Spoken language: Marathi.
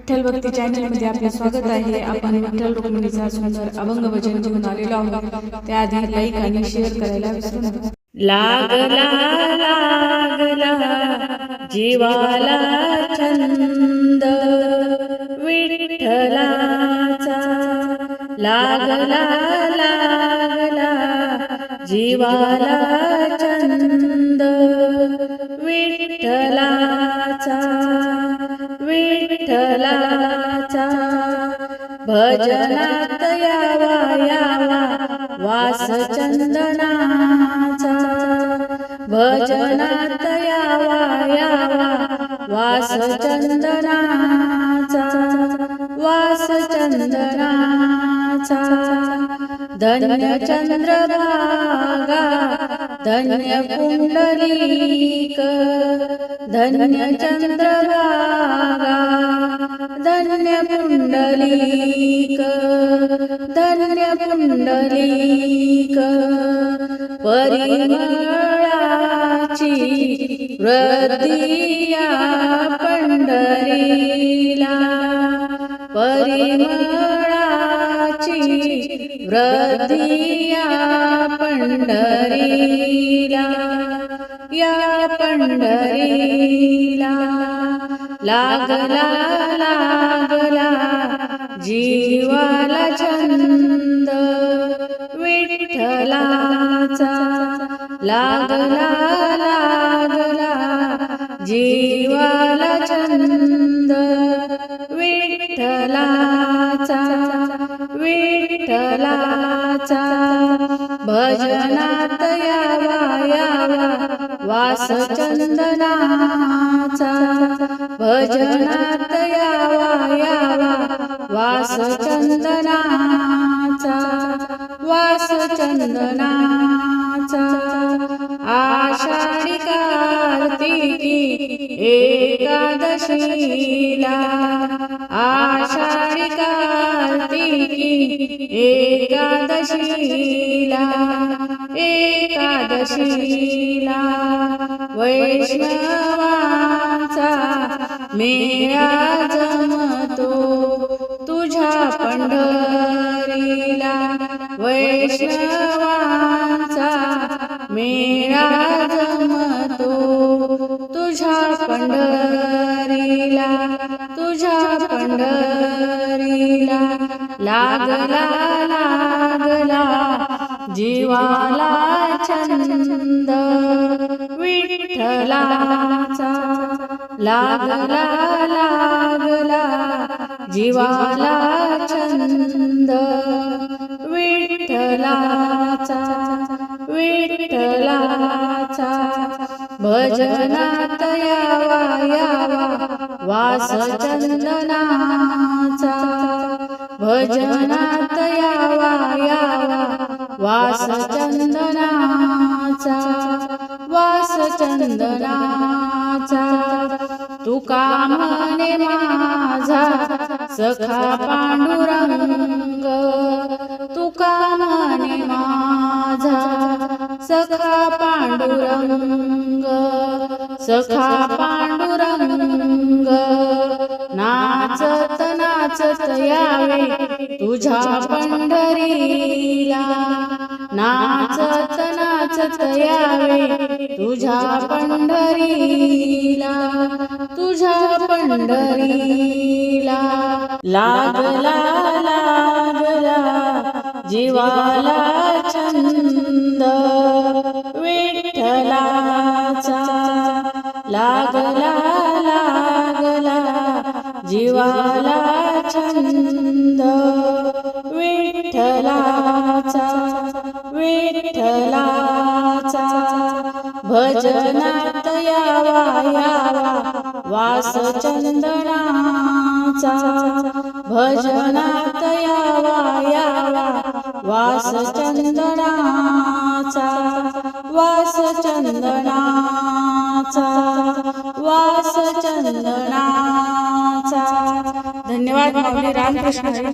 विठ्ठल भक्ती चॅनलमध्ये आपले स्वागत आहे. आपण विठ्ठल रुक्मिणीचा सुंदर अभंग भजन घेऊन आलेलो आहोत. त्याआधी लाईक आणि शेअर करायला विसरू नका लागला लागला जीवाला छंद विठ्ठलाचा. लागला लागला जीवाला छंद वास चंदनाचा भजनात यावा यावा. वास चंदनाचा वास चंदनाचा धन्य चंद्रभागा धन्य पुंडलीक धन्य चंद्रभागा धन्य पुंडलीक पुंडलीक परिमळाची वृद्धिया पंढरीला. परिमळाची वृद्धिया पंढरीला या पंढरीला. लागला लागला जीवाला छंद. लागला लागला जीवाला छंद विठ्ठलाचा विठ्ठलाचा भजनात यावा यावा वास चंदनाचा भजनात यावा यावा वास चंदनाचा वास चंदना आषाढी कार्तिकी एकादशीला। आषाढी कार्तिकी एकादशीला। एकादशीला वैष्णवाचा मेळा जमतो तुझ्या पंढरीला। वैष्णवा मेळा जमतो तुझ्या पंढरीला तुझ्या पंढरीला लागला लागला जीवाला छंद. विठ्ठलाचा लागला लागला जीवाला छंद. विठ्ठलाचा भजनात यावा यावा वास चंदनाचा भजनात यावा यावा वास चंदनाचा वास चंदनाचा तुका मने माझा सखा पांडुरंग? तुका मने सखा पांडुरंग सखा पांडुरंग नाचत नाचत यावे तुझ्या पंढरीला. नाचत नाचत यावे तुझ्या पंढरीला तुझ्या पंढरीला. लागला लागला जीवाला छंद लागला लागला. जीवाला छंद. विठ्ठलाचा विठ्ठलाचा. भजनात यावा यावा. वास चंदनाचा भजनात यावा यावा. वास चंदनाचा वास चंदनाचा वास धन्यवाद माऊली रामकृष्ण.